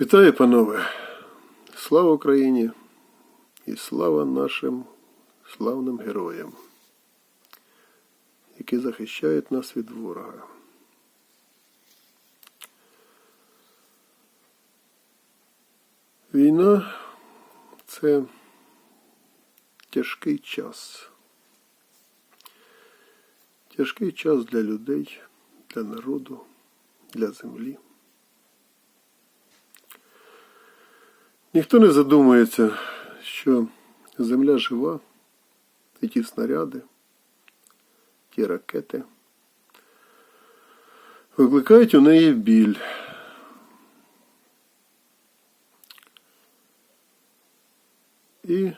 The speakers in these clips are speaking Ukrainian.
Вітаю, панове! Слава Україні і слава нашим славним героям, які захищають нас від ворога. Війна це тяжкий час. Тяжкий час для людей, для народу, для землі. Ніхто не задумується, що земля жива, і ті снаряди, ті ракети викликають у неї біль. І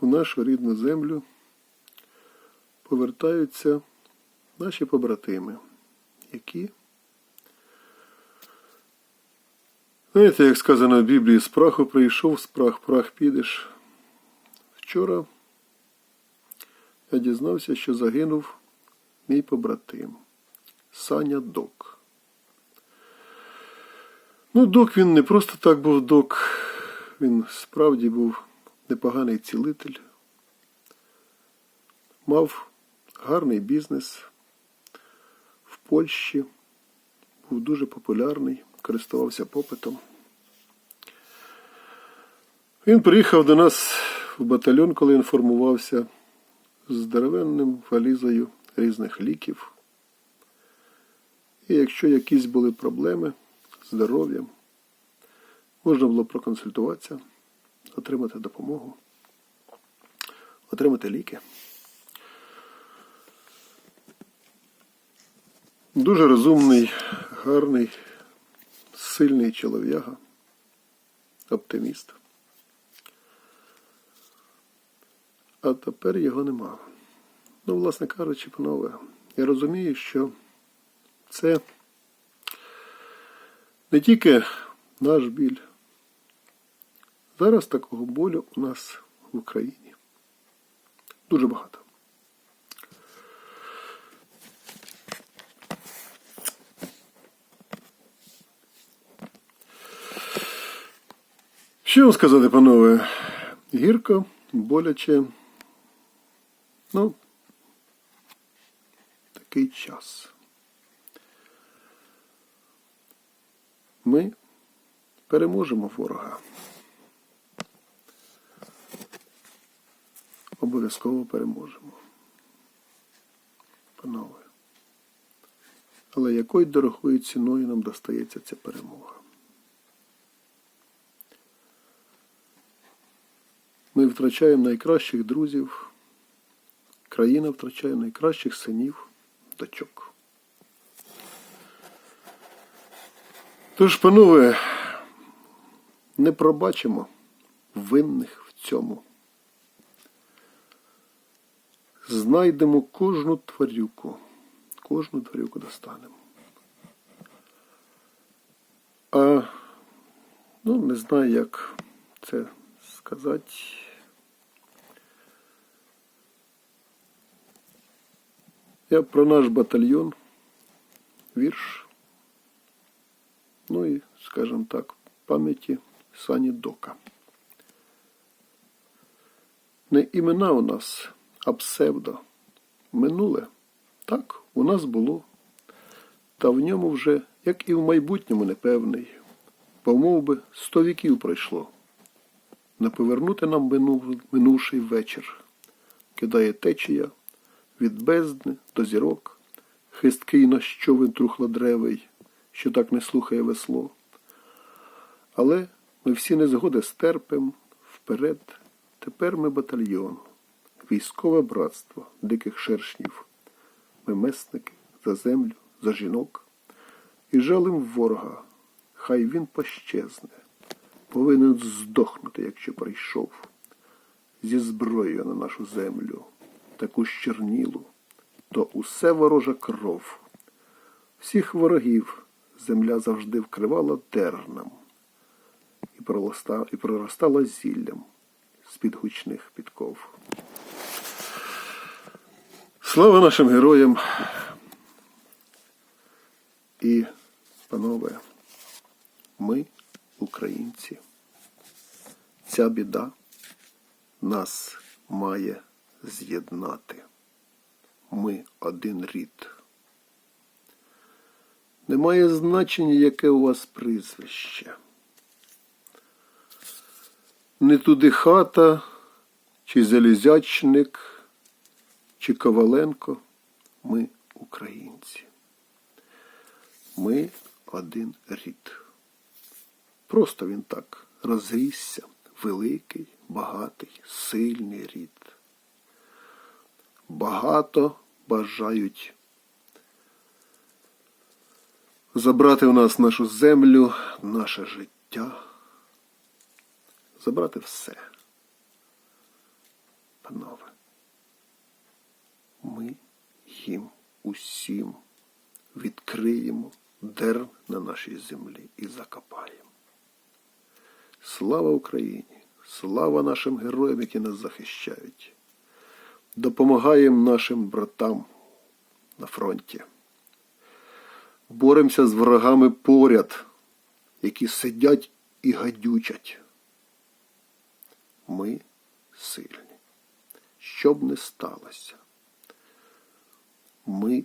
в нашу рідну землю повертаються наші побратими, які Знаєте, як сказано в Біблії, з праху прийшов, з прах прах підеш. Вчора я дізнався, що загинув мій побратим Саня Док. Ну, док він не просто так був док, він справді був непоганий цілитель, мав гарний бізнес в Польщі, був дуже популярний, користувався попитом. Він приїхав до нас в батальйон, коли інформувався з здоровенним валізою різних ліків. І якщо якісь були проблеми з здоров'ям, можна було проконсультуватися, отримати допомогу, отримати ліки. Дуже розумний, гарний, сильний чолов'яга, оптиміст. А тепер його нема. Ну, власне кажучи, панове, я розумію, що це не тільки наш біль. Зараз такого болю у нас в Україні дуже багато. Що вам сказати, панове? Гірко, боляче. Ну, такий час. Ми переможемо ворога. Обов'язково переможемо. Панове. Але якою дорогою ціною нам достається ця перемога? Ми втрачаємо найкращих друзів, країна втрачає найкращих синів, дочок. Тож, панове, не пробачимо винних в цьому. Знайдемо кожну тварюку, кожну тварюку достанемо. А ну, не знаю, як це сказати. Я про наш батальйон, вірш, ну і, скажімо так, пам'яті Сані Дока. Не імена у нас, а псевдо. Минуле. Так, у нас було. Та в ньому вже, як і в майбутньому, непевний. Бо мов би, сто віків пройшло. Не повернути нам минув, минувший вечір. Кидає течія від бездни до зірок, хисткий на щовин трухлодревий, що так не слухає весло. Але ми всі незгоди стерпим вперед. Тепер ми батальйон, військове братство диких шершнів. Ми месники за землю, за жінок. І жалим ворога, хай він пощезне, повинен здохнути, якщо прийшов зі зброєю на нашу землю, таку щернілу, то усе ворожа кров. Всіх ворогів земля завжди вкривала терном і проростала, і проростала зіллям з-під гучних підков. Слава нашим героям! І, панове, ми українці. Ця біда нас має з'єднати. Ми один рід. Немає значення, яке у вас прізвище. Не туди хата, чи залізячник, чи Коваленко. Ми українці. Ми один рід. Просто він так розрісся, великий, багатий, сильний рід. Багато бажають забрати у нас нашу землю, наше життя, забрати все. Панове, ми їм усім відкриємо дерн на нашій землі і закопаємо. Слава Україні! Слава нашим героям, які нас захищають. Допомагаємо нашим братам на фронті. Боремося з ворогами поряд, які сидять і гадючать. Ми сильні. Що б не сталося, ми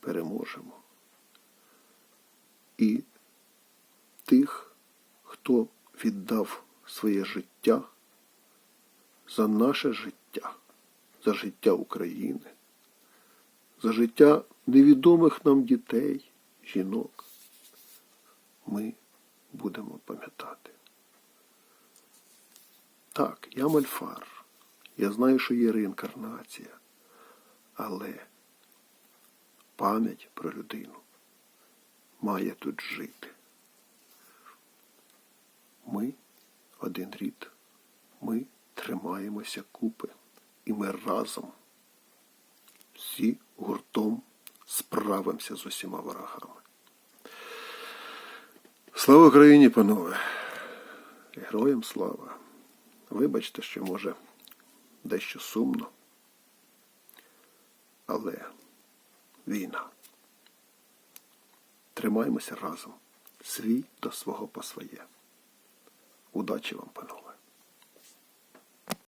переможемо. І тих, хто віддав своє життя за наше життя, за життя України, за життя невідомих нам дітей, жінок, ми будемо пам'ятати. Так, я мальфар. Я знаю, що є реінкарнація, але пам'ять про людину має тут жити. Ми один рід, ми тримаємося купи, і ми разом всі гуртом справимося з усіма ворогами. Слава Україні, панове! Героям слава! Вибачте, що може дещо сумно, але війна. Тримаємося разом, свій до свого по своє. Удачі вам, панове!